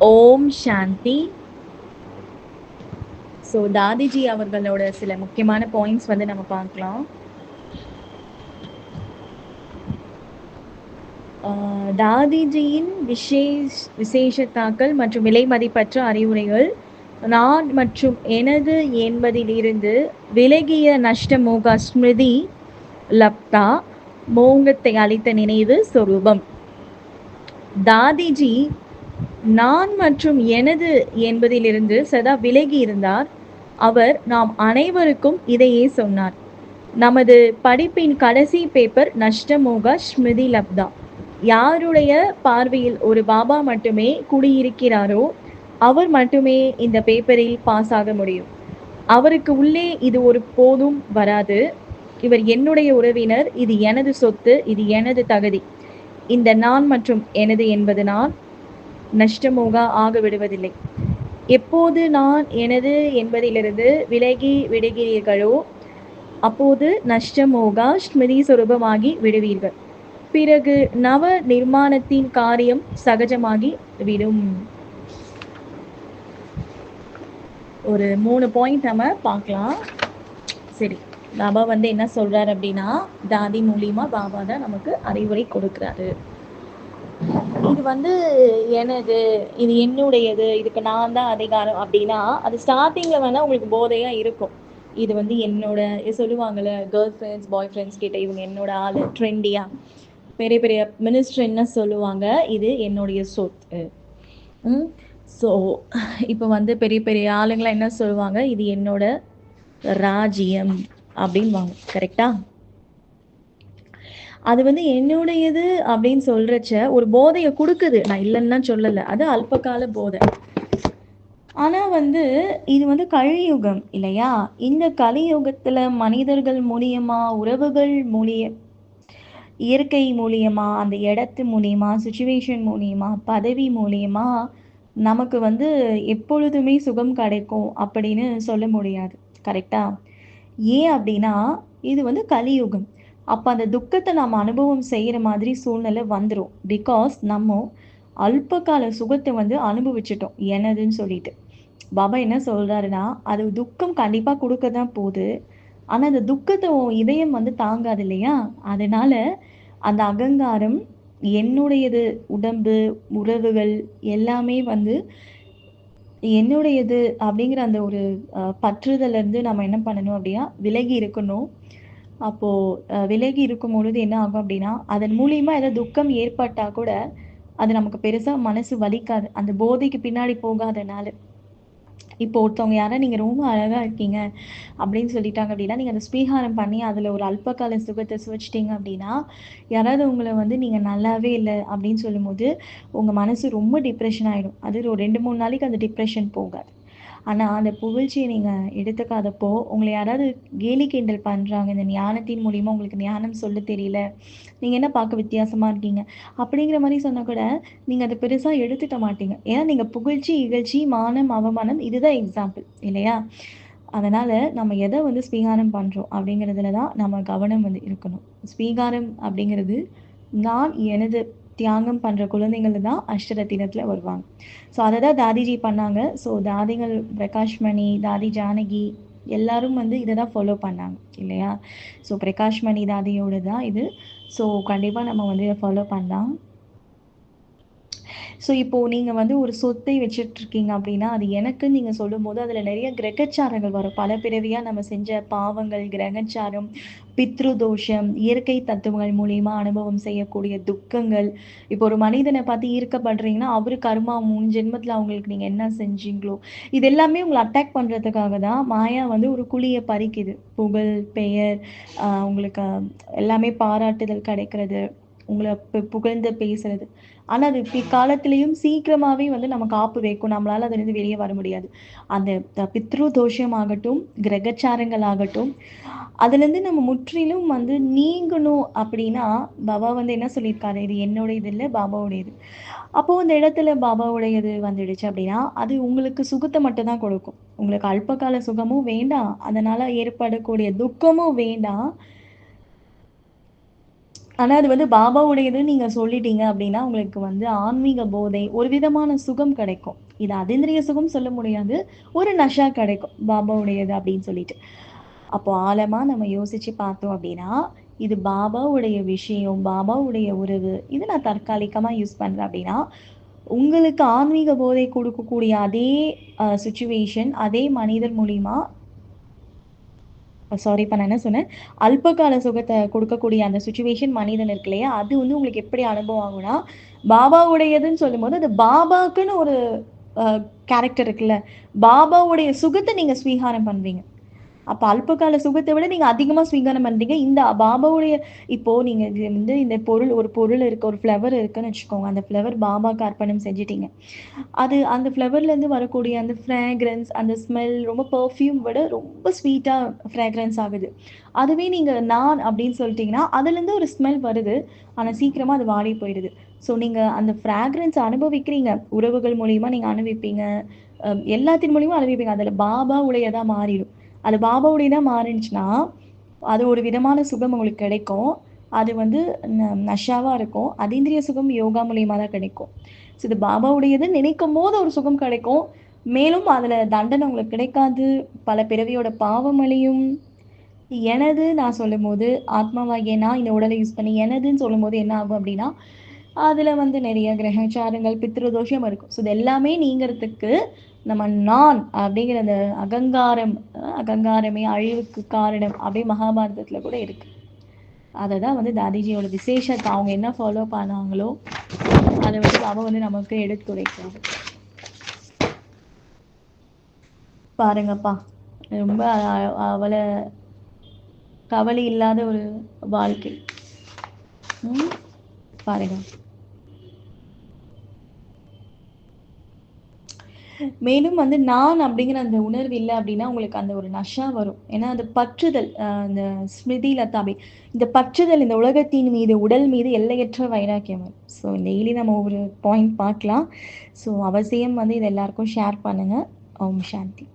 ஓம் சாந்தி. So Dadiji அவர்களோட சில முக்கியமான பாயிண்ட்ஸ் வந்து நம்ம பார்க்கலாம். ஆஹ் தாதிஜியின் விசேஷ் விசேஷத்தாக்கள் மற்றும் விலை மதிப்பற்ற அறிவுரைகள் நான் மற்றும் எனது என்பதிலிருந்து விலகிய நஷ்ட மோக ஸ்மிருதி லப்தா மோங்கத்தை அளித்த நினைவு சொரூபம். தாதிஜி நான் மற்றும் எனது என்பதிலிருந்து சதா விலகி இருந்தார். அவர் நாம் அனைவருக்கும் இதையே சொன்னார். நமது படிப்பின் கடைசி பேப்பர் நஷ்டமோக ஸ்மிருதி லப்தா. யாருடைய பார்வையில் ஒரு பாபா மட்டுமே குடியிருக்கிறாரோ அவர் மட்டுமே இந்த பேப்பரில் பாஸ் ஆக முடியும். அவருக்கு உள்ளே இது ஒரு போதும் வராது. இவர் என்னுடைய உறவினர் இது எனது சொத்து இது எனது தகுதி. இந்த நான் மற்றும் எனது என்பது நான் நஷ்டமோகா ஆக விடுவதில்லை எப்போது நான் எனது என்பதிலிருந்து விலகி விடுகிறீர்களோ அப்போது நஷ்டமோகா ஸ்மிருதி சுரூபமாகி விடுவீர்கள். பிறகு நவ நிர்மாணத்தின் காரியம் சகஜமாகி விடும். ஒரு மூணு பாயிண்ட் நம்ம பார்க்கலாம். சரி பாபா வந்து என்ன சொல்றாரு அப்படின்னா தாதி மூலியமா பாபா தான் நமக்கு அறிவுரை கொடுக்குறாரு. இது வந்து எனது இது என்னுடையது இதுக்கு நான் தான் அதிகாரம் அப்படின்னா அது ஸ்டார்டிங்கில் வேணால் உங்களுக்கு போதையாக இருக்கும். இது வந்து என்னோட சொல்லுவாங்கள்ல கேர்ள் ஃப்ரெண்ட்ஸ் பாய் ஃப்ரெண்ட்ஸ் கிட்ட இவங்க என்னோட ஆள் ட்ரெண்டியாக பெரிய பெரிய மினிஸ்டர் என்ன சொல்லுவாங்க? இது என்னுடைய சொத்து. ம்? ஸோ இப்போ வந்து பெரிய பெரிய ஆளுங்களாம் என்ன சொல்லுவாங்க? இது என்னோட ராஜ்யம் அப்படின்வாங்க கரெக்டாக அது வந்து என்னுடையது அப்படின்னு சொல்றச்ச ஒரு போதையை கொடுக்குது. நான் இல்லைன்னா சொல்லலை. அது அல்பகால போதை. ஆனா வந்து இது வந்து கலியுகம் இல்லையா? இந்த கலியுகத்துல மனிதர்கள் மூலியமா உறவுகள் மூலிய இயற்கை மூலியமா அந்த இடத்து மூலியமா சுச்சுவேஷன் மூலியமா பதவி மூலியமா நமக்கு வந்து எப்பொழுதுமே சுகம் கிடைக்கும் அப்படின்னு சொல்ல முடியாது. கரெக்டா ஏன் அப்படின்னா இது வந்து கலியுகம். அப்போ அந்த துக்கத்தை நம்ம அனுபவம் செய்கிற மாதிரி சூழ்நிலை வந்துடும் பிகாஸ் நம்ம அல்பகால சுகத்தை வந்து அனுபவிச்சிட்டோம். எனதுன்னு சொல்லிட்டு. பாபா என்ன சொல்கிறாருன்னா அது துக்கம் கண்டிப்பாக கொடுக்க தான் போகுது. ஆனால் அந்த துக்கத்தை உன் இதயம் வந்து தாங்காது இல்லையா? அதனால அந்த அகங்காரம் என்னுடையது உடம்பு உறவுகள் எல்லாமே வந்து என்னுடையது அப்படிங்கிற அந்த ஒரு பற்றுதலேருந்து நம்ம என்ன பண்ணணும் அப்படின்னா விலகி இருக்கணும். அப்போ விலகி இருக்கும் பொழுது என்ன ஆகும் அப்படின்னா அதன் மூலியமா ஏதாவது துக்கம் ஏற்பட்டா கூட அது நமக்கு பெருசா மனசு வலிக்காது. அந்த போதைக்கு பின்னாடி போகாதனால இப்போ ஒருத்தவங்க யாரா நீங்க ரொம்ப அழகா இருக்கீங்க அப்படின்னு சொல்லிட்டாங்க அப்படின்னா நீங்க அந்த ஸ்வீகாரம் பண்ணி அதுல ஒரு அல்பகால சுகத்தை சுவைச்சிட்டீங்க அப்படின்னா யாராவது உங்களை வந்து நீங்க நல்லாவே இல்லை அப்படின்னு சொல்லும்போது உங்க மனசு ரொம்ப டிப்ரெஷன் ஆயிடும். அது ஒரு ரெண்டு மூணு நாளைக்கு அந்த டிப்ரெஷன் போகாது. ஆனால் அந்த புகழ்ச்சியை நீங்கள் எடுத்துக்காதப்போ உங்களை யாராவது கேலி கிண்டல் பண்ணுறாங்க இந்த ஞானத்தின் மூலியமாக உங்களுக்கு ஞானம் சொல்ல தெரியல நீங்கள் என்ன பார்க்க வித்தியாசமாக இருக்கீங்க? அப்படிங்கிற மாதிரி சொன்னால் கூட நீங்கள் அதை பெருசாக எடுத்துக்க மாட்டீங்க. ஏன்னா நீங்கள் புகழ்ச்சி இகழ்ச்சி மானம் அவமானம் இதுதான் எக்ஸாம்பிள் இல்லையா? அதனால் நம்ம எதை வந்து ஸ்வீகாரம் பண்ணுறோம் அப்படிங்கிறதுல தான் நம்ம கவனம் வந்து இருக்கணும். ஸ்வீகாரம் அப்படிங்கிறது நான் எனது தியாகம் பண்ணுற குழந்தைகள் தான் அஷ்டரத்தினத்துல வருவாங்க. ஸோ அதை தான் தாதிஜி பண்ணாங்க. ஸோ தாதிகள் பிரகாஷ்மணி தாதி ஜானகி எல்லாரும் வந்து இதை தான் ஃபாலோ பண்ணாங்க இல்லையா? ஸோ பிரகாஷ்மணி தாதியோடு தான் இது. ஸோ கண்டிப்பாக நம்ம வந்து இதை ஃபாலோ பண்ணலாம். ஸோ இப்போ நீங்கள் வந்து ஒரு சொத்தை வச்சுட்ருக்கீங்க அப்படின்னா அது எனக்கு நீங்கள் சொல்லும்போது அதில் நிறைய கிரகச்சாரங்கள் வரும். பல பிறவியாக நம்ம செஞ்ச பாவங்கள் கிரகச்சாரம் பித்ரு தோஷம் இயற்கை தத்துவங்கள் மூலியமாக அனுபவம் செய்யக்கூடிய துக்கங்கள். இப்போ ஒரு மனிதனை பார்த்து ஈர்க்கப்படுறீங்கன்னா அவரு கர்மா மூணு ஜென்மத்தில் அவங்களுக்கு நீங்கள் என்ன செஞ்சீங்களோ இது எல்லாமே உங்களை அட்டாக் பண்ணுறதுக்காக தான் மாயா வந்து ஒரு குழியை பறிக்குது. புகழ் பெயர் உங்களுக்கு எல்லாமே பாராட்டுதல் கிடைக்கிறது. உங்களை புகழ்ந்து பேசுறது. ஆனா அது பிற்காலத்திலையும் சீக்கிரமாவே வந்து நம்ம காப்பு வைக்கும் நம்மளால அதுல இருந்து வெளியே வர முடியாது. அந்த பித்ரு தோஷம் ஆகட்டும் கிரகச்சாரங்கள் ஆகட்டும் அதுல இருந்து நம்ம முற்றிலும் வந்து நீங்கணும் அப்படின்னா பாபா வந்து என்ன சொல்லியிருக்காரு? இது என்னுடையது இல்லை பாபாவுடையது. அப்போ அந்த இடத்துல பாபாவுடையது வந்துடுச்சு அப்படின்னா அது உங்களுக்கு சுகத்தை மட்டும் தான் கொடுக்கும். உங்களுக்கு அல்பகால சுகமும் வேண்டாம். அதனால ஏற்படக்கூடிய துக்கமும் வேண்டாம். ஆனா அது வந்து பாபாவுடையதுன்னு நீங்க சொல்லிட்டீங்க அப்படின்னா உங்களுக்கு வந்து ஆன்மீக போதை ஒரு விதமான சுகம் கிடைக்கும். இது அதேந்திரிய சுகம் சொல்ல முடியாது ஒரு நஷா கிடைக்கும் பாபாவுடையது அப்படின்னு சொல்லிட்டு. அப்போ ஆழமா நம்ம யோசிச்சு பார்த்தோம் அப்படின்னா இது பாபாவுடைய விஷயம் பாபாவுடைய உறவு இது நான் தற்காலிகமாக யூஸ் பண்ணுறேன் அப்படின்னா உங்களுக்கு ஆன்மீக போதை கொடுக்கக்கூடிய அதே சுச்சுவேஷன் அதே மனிதர் மூலிமா சாரி இப்போ நான் என்ன சொன்னேன்? அல்பகால சுகத்தை கொடுக்கக்கூடிய அந்த சுச்சுவேஷன் மனிதன் இருக்கு இல்லையா? அது வந்து உங்களுக்கு எப்படி அனுபவம் ஆகும்னா பாபாவுடையதுன்னு சொல்லும்போது அது பாபாக்குன்னு ஒரு கேரக்டர் இருக்குல்ல. பாபாவுடைய சுகத்தை நீங்கள் ஸ்வீகாரம் பண்ணுவீங்க அப்ப அல்பகால சுகத்தை விட நீங்க அதிகமா ஸ்வீகாரம் பண்றீங்க. இந்த பாபாவுடைய இப்போ நீங்க இது வந்து இந்த பொருள் ஒரு பொருள் இருக்கு ஒரு ஃப்ளவர் இருக்குன்னு வச்சுக்கோங்க. அந்த ஃப்ளவர் பாபாக்கு அர்ப்பணம் செஞ்சிட்டீங்க. அது அந்த ஃப்ளவர்லேருந்து வரக்கூடிய அந்த ஃப்ராக்ரன்ஸ் அந்த ஸ்மெல் ரொம்ப பர்ஃப்யூம் விட ரொம்ப ஸ்வீட்டா ஃப்ராக்ரன்ஸ் ஆகுது. அதுவே நீங்க நான் அப்படின்னு சொல்லிட்டீங்கன்னா அதுல இருந்து ஒரு ஸ்மெல் வருது. ஆனா சீக்கிரமா அது வாடி போயிடுது. ஸோ நீங்க அந்த ஃப்ராக்ரன்ஸ் அனுபவிக்கிறீங்க. உறவுகள் மூலியமா நீங்க அனுபவிப்பீங்க. எல்லாத்தின் மூலியமா அனுபவிப்பீங்க. அதுல பாபா உடையதா மாறிடும். அது பாபாவுடைய தான் மாறிடுச்சுன்னா அது ஒரு விதமான சுகம் உங்களுக்கு கிடைக்கும். அது வந்து ந- இருக்கும். அதீந்திரிய சுகம் யோகா மூலியமாக தான் கிடைக்கும். ஸோ இது பாபாவுடையது. நினைக்கும் போது ஒரு சுகம் கிடைக்கும். மேலும் அதில் தண்டனை உங்களுக்கு கிடைக்காது. பல பிறவியோட பாவமலையும் எனது நான் சொல்லும் போது ஆத்மாவாகிய நான் இந்த உடலை யூஸ் பண்ணி எனதுன்னு சொல்லும் போது என்ன ஆகும் அப்படின்னா அதுல வந்து நிறைய கிரகச்சாரங்கள் பித்ருதோஷம் இருக்கும். ஸோ இது எல்லாமே நீங்கிறதுக்கு நம்ம நான் அப்படிங்கிற அந்த அகங்காரம் அகங்காரமே அழிவுக்கு காரணம் அப்படியே மகாபாரதத்துல கூட இருக்கு. அதை தான் வந்து தாதிஜியோட விசேஷத்தை அவங்க என்ன ஃபாலோ பண்ணாங்களோ அதை வந்து அவ வந்து நமக்கு எடுத்துரைக்கிறாங்க பாருங்கப்பா ரொம்ப அவளை கவலை இல்லாத ஒரு வாழ்க்கை. பாருங்க. மேலும் வந்து நான் அப்படிங்கிற அந்த உணர்வு இல்லை அப்படின்னா உங்களுக்கு அந்த ஒரு நஷா வரும். ஏன்னா அது பற்றுதல் அந்த ஸ்மிருதி லதாபி இந்த பற்றுதல் இந்த உலகத்தின் மீது உடல் மீது எல்லையற்ற வைராக்கியம் வரும். ஸோ டெய்லி நம்ம ஒரு பாயிண்ட் பார்க்கலாம். ஸோ அவசியம் வந்து இது எல்லாருக்கும் ஷேர் பண்ணுங்க. ஓம் சாந்தி.